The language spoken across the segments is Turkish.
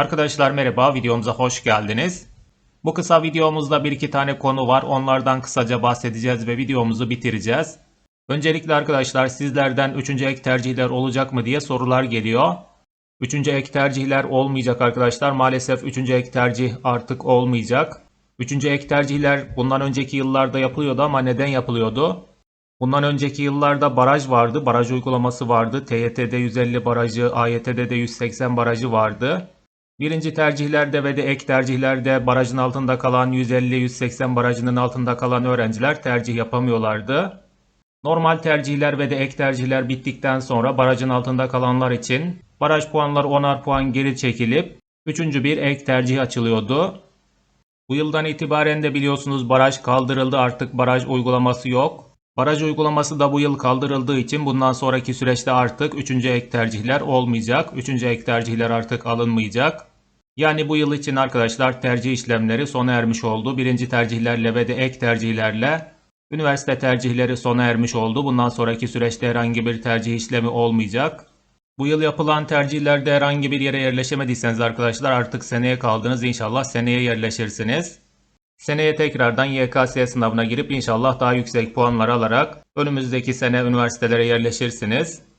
Arkadaşlar merhaba, videomuza hoş geldiniz. Bu kısa videomuzda bir iki tane konu var. Onlardan kısaca bahsedeceğiz ve videomuzu bitireceğiz. Öncelikle arkadaşlar sizlerden 3. ek tercihler olacak mı diye sorular geliyor. 3. ek tercihler olmayacak arkadaşlar. Maalesef 3. ek tercih artık olmayacak. 3. ek tercihler bundan önceki yıllarda yapılıyordu ama neden yapılıyordu? Bundan önceki yıllarda baraj vardı, baraj uygulaması vardı. TYT'de 150 barajı, AYT'de de 180 barajı vardı. Birinci tercihlerde ve de ek tercihlerde barajın altında kalan 150-180 barajının altında kalan öğrenciler tercih yapamıyorlardı. Normal tercihler ve de ek tercihler bittikten sonra barajın altında kalanlar için baraj puanları 10'ar puan geri çekilip üçüncü bir ek tercih açılıyordu. Bu yıldan itibaren de biliyorsunuz baraj kaldırıldı artık baraj uygulaması yok. Baraj uygulaması da bu yıl kaldırıldığı için bundan sonraki süreçte artık 3. ek tercihler olmayacak. 3. ek tercihler artık alınmayacak. Yani bu yıl için arkadaşlar tercih işlemleri sona ermiş oldu. Birinci tercihlerle ve de ek tercihlerle üniversite tercihleri sona ermiş oldu. Bundan sonraki süreçte herhangi bir tercih işlemi olmayacak. Bu yıl yapılan tercihlerde herhangi bir yere yerleşemediyseniz arkadaşlar artık seneye kaldınız. İnşallah seneye yerleşirsiniz. Seneye tekrardan YKS sınavına girip inşallah daha yüksek puanlar alarak önümüzdeki sene üniversitelere yerleşirsiniz.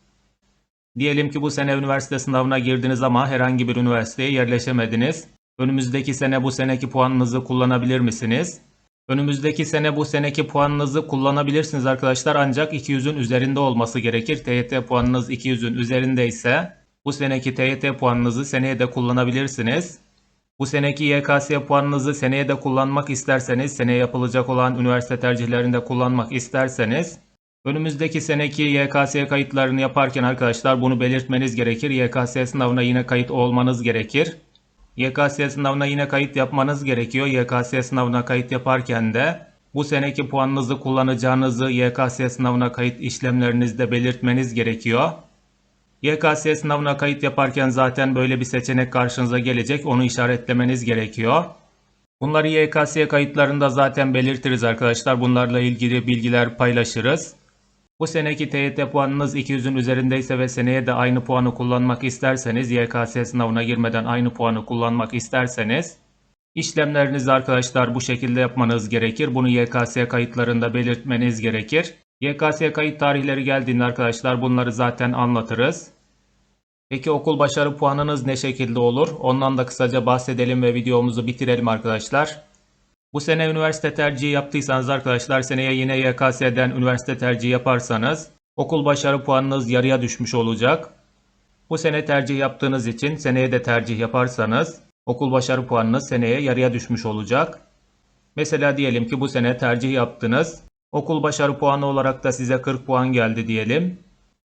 Diyelim ki bu sene üniversite sınavına girdiniz ama herhangi bir üniversiteye yerleşemediniz. Önümüzdeki sene bu seneki puanınızı kullanabilir misiniz? Önümüzdeki sene bu seneki puanınızı kullanabilirsiniz arkadaşlar ancak 200'ün üzerinde olması gerekir. TYT puanınız 200'ün üzerinde ise bu seneki TYT puanınızı seneye de kullanabilirsiniz. Bu seneki YKS puanınızı seneye de kullanmak isterseniz, seneye yapılacak olan üniversite tercihlerinde kullanmak isterseniz, önümüzdeki seneki YKS kayıtlarını yaparken arkadaşlar bunu belirtmeniz gerekir. YKS sınavına yine kayıt olmanız gerekir. YKS sınavına yine kayıt yapmanız gerekiyor. YKS sınavına kayıt yaparken de bu seneki puanınızı kullanacağınızı YKS sınavına kayıt işlemlerinizde belirtmeniz gerekiyor. YKS sınavına kayıt yaparken zaten böyle bir seçenek karşınıza gelecek. Onu işaretlemeniz gerekiyor. Bunları YKS kayıtlarında zaten belirtiriz arkadaşlar. Bunlarla ilgili bilgiler paylaşırız. Bu seneki TYT puanınız 200'ün üzerindeyse ve seneye de aynı puanı kullanmak isterseniz, YKS sınavına girmeden aynı puanı kullanmak isterseniz, işlemlerinizi arkadaşlar bu şekilde yapmanız gerekir. Bunu YKS kayıtlarında belirtmeniz gerekir. YKS kayıt tarihleri geldiğinde arkadaşlar bunları zaten anlatırız. Peki okul başarı puanınız ne şekilde olur? Ondan da kısaca bahsedelim ve videomuzu bitirelim arkadaşlar. Bu sene üniversite tercihi yaptıysanız arkadaşlar seneye yine YKS'den üniversite tercihi yaparsanız okul başarı puanınız yarıya düşmüş olacak. Bu sene tercih yaptığınız için seneye de tercih yaparsanız okul başarı puanınız seneye yarıya düşmüş olacak. Mesela diyelim ki bu sene tercih yaptınız. Okul başarı puanı olarak da size 40 puan geldi diyelim.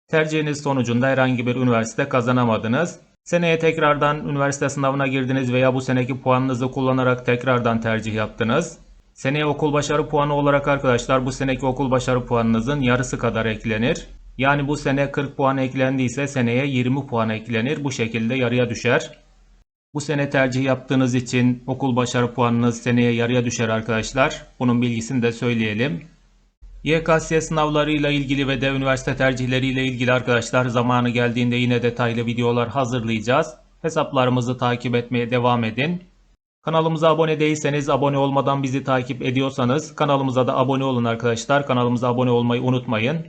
Tercihiniz sonucunda herhangi bir üniversite kazanamadınız. Seneye tekrardan üniversite sınavına girdiniz veya bu seneki puanınızı kullanarak tekrardan tercih yaptınız. Seneye okul başarı puanı olarak arkadaşlar bu seneki okul başarı puanınızın yarısı kadar eklenir. Yani bu sene 40 puan eklendiyse seneye 20 puan eklenir. Bu şekilde yarıya düşer. Bu sene tercih yaptığınız için okul başarı puanınız seneye yarıya düşer arkadaşlar. Bunun bilgisini de söyleyelim. YKS sınavlarıyla ilgili ve de üniversite tercihleriyle ilgili arkadaşlar zamanı geldiğinde yine detaylı videolar hazırlayacağız. Hesaplarımızı takip etmeye devam edin. Kanalımıza abone değilseniz abone olmadan bizi takip ediyorsanız kanalımıza da abone olun arkadaşlar. Kanalımıza abone olmayı unutmayın.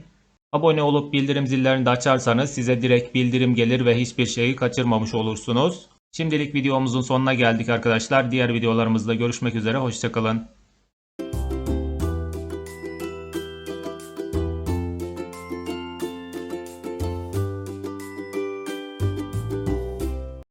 Abone olup bildirim zillerini de açarsanız size direkt bildirim gelir ve hiçbir şeyi kaçırmamış olursunuz. Şimdilik videomuzun sonuna geldik arkadaşlar. Diğer videolarımızda görüşmek üzere. Hoşçakalın.